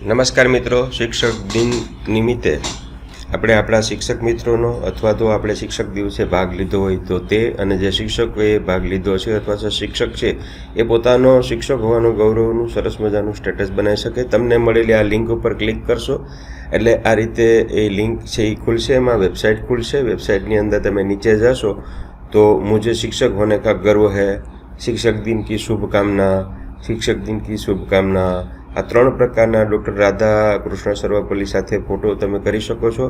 નમસ્કાર મિત્રો, શિક્ષક દિન નિમિત્તે આપણે આપણા શિક્ષક મિત્રોનો અથવા તો આપણે શિક્ષક દિવસે ભાગ લીધો હોય તો તે અને જે શિક્ષકોએ ભાગ લીધો છે અથવા તો શિક્ષક છે, એ પોતાનો શિક્ષક હોવાનું ગૌરવનું, સરસ મજાનું સ્ટેટસ બનાવી શકે. તમને મળેલી આ લિંક ઉપર ક્લિક કરશો. એટલે આ રીતે એ લિંક છે એ ખુલશે, એમાં વેબસાઇટ ખુલશે. વેબસાઇટની અંદર તમે નીચે જશો તો હું જે શિક્ષક હોને કા ગર્વ હૈ. શિક્ષક દિન કી શુભકામના. શિક્ષક દિન કી શુભકામના. આ ત્રણ પ્રકારના ડૉક્ટર રાધા કૃષ્ણ સર્વપલ્લી સાથે ફોટો તમે કરી શકો છો.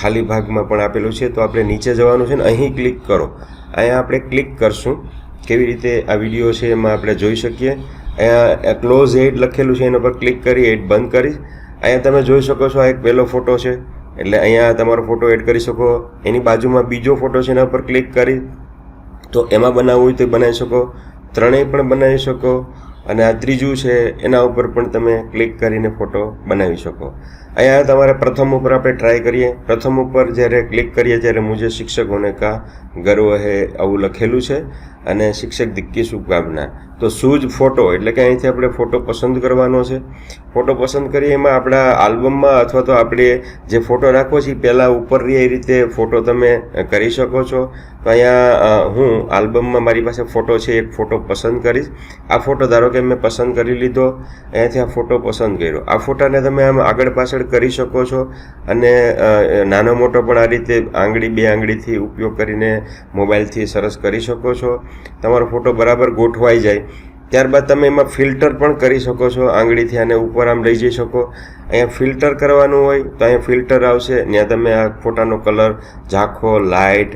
ખાલી ભાગમાં પણ આપેલું છે, તો આપણે નીચે જવાનું છે ને અહીં ક્લિક કરો. અહીંયા આપણે ક્લિક કરશું. કેવી રીતે આ વીડિયો છે એમાં આપણે જોઈ શકીએ. અહીંયા ક્લોઝ એડ લખેલું છે, એના પર ક્લિક કરી, એડ બંધ કરી. અહીંયા તમે જોઈ શકો છો આ એક પહેલો ફોટો છે, એટલે અહીંયા તમારો ફોટો એડ કરી શકો. એની બાજુમાં બીજો ફોટો છે, એના પર ક્લિક કરી. તો એમાં બનાવવું હોય તો બનાવી શકો. ત્રણેય પણ બનાવી શકો. અને આ ત્રીજું છે, એના ઉપર પણ તમે ક્લિક કરીને ફોટો બનાવી શકો. અહીંયા તમારે પ્રથમ ઉપર આપણે ટ્રાય કરીએ. પ્રથમ ઉપર જ્યારે ક્લિક કરીએ ત્યારે મુજે શિક્ષકોને કા ગર્વ હે આવું લખેલું છે. અને શિક્ષક દિક્કી શુભકામના. તો સૂઝ ફોટો, એટલે કે અહીંથી આપણે ફોટો પસંદ કરવાનો છે. ફોટો પસંદ કરીએ એમાં આપણા આલ્બમમાં અથવા તો આપણે જે ફોટો રાખવો છે પહેલાં ઉપર એ રીતે ફોટો તમે કરી શકો છો. તો અહીંયા હું આલ્બમમાં મારી પાસે ફોટો છે, એક ફોટો પસંદ કરીશ. આ ફોટો ધારો કે મેં પસંદ કરી લીધો, અહીંયાથી આ ફોટો પસંદ કર્યો. આ ફોટાને તમે આમ આગળ પાછળ કરી શકો છો અને નાનો મોટો પણ આ રીતે આંગળી બે આંગળીથી ઉપયોગ કરીને મોબાઈલથી સરસ કરી શકો છો. તમારો ફોટો બરાબર ગોઠવાઈ જાય. ત્યારબાદ તમે એમાં ફિલ્ટર પણ કરી શકો છો, આંગળીથી આને ઉપર આમ લઈ જઈ શકો. અહીંયા ફિલ્ટર કરવાનું હોય તો અહીંયા ફિલ્ટર આવશે, ત્યાં તમે આ ફોટાનો કલર ઝાંખો, લાઇટ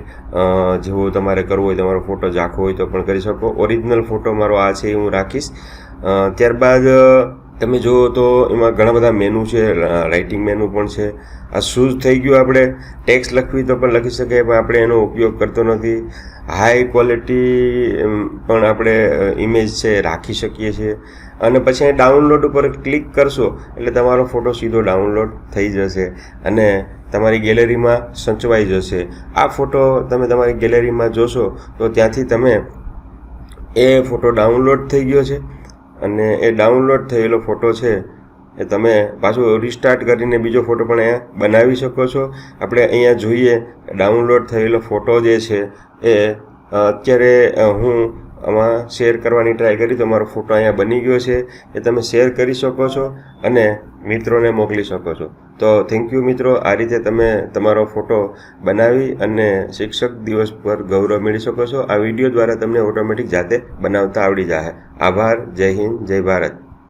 જેવો તમારે કરવો હોય તમારો ફોટો ઝાંખો હોય તો પણ કરી શકો. ઓરિજિનલ ફોટો મારો આ છે, એ હું રાખીશ. ત્યારબાદ તમે જુઓ તો એમાં ઘણા બધા મેનુ છે રાઇટિંગ મેનુ પણ છે. આ શૂઝ થઈ ગયું આપણે? ટેક્સ લખવી તો પણ લખી શકીએ, પણ આપણે એનો ઉપયોગ કરતો નથી. હાઈ ક્વોલિટી પણ આપણે ઇમેજ છે, રાખી શકીએ છીએ. અને પછી ડાઉનલોડ ઉપર ક્લિક કરશો, એટલે તમારો ફોટો સીધો ડાઉનલોડ થઈ જશે અને તમારી ગેલેરીમાં સચવાઈ જશે. આ ફોટો તમે તમારી ગેલેરીમાં જોશો, તો ત્યાંથી તમે એ ફોટો ડાઉનલોડ થઈ ગયો છે. અને એ ડાઉનલોડ થયેલો ફોટો છે, એ તમે પાછું રિસ્ટાર્ટ કરીને બીજો ફોટો પણ અહીંયા બનાવી શકો છો. આપણે અહીંયા જોઈએ ડાઉનલોડ થયેલો ફોટો જે છે, એ અત્યારે હું આમાં શેર કરવાની ટ્રાય કરી. તો મારો ફોટો અહીંયા બની ગયો છે એ તમે શેર કરી શકો છો અને મિત્રોને મોકલી શકો છો. તો થેન્ક યુ મિત્રો. આ રીતે તમે તમારો ફોટો બનાવી અને શિક્ષક દિવસ પર ગૌરવ મેળવી શકો છો. આ વીડિયો દ્વારા તમને ઓટોમેટિક જાતે બનાવતા આવડી જાય આભાર. જય હિન્દ. જય ભારત.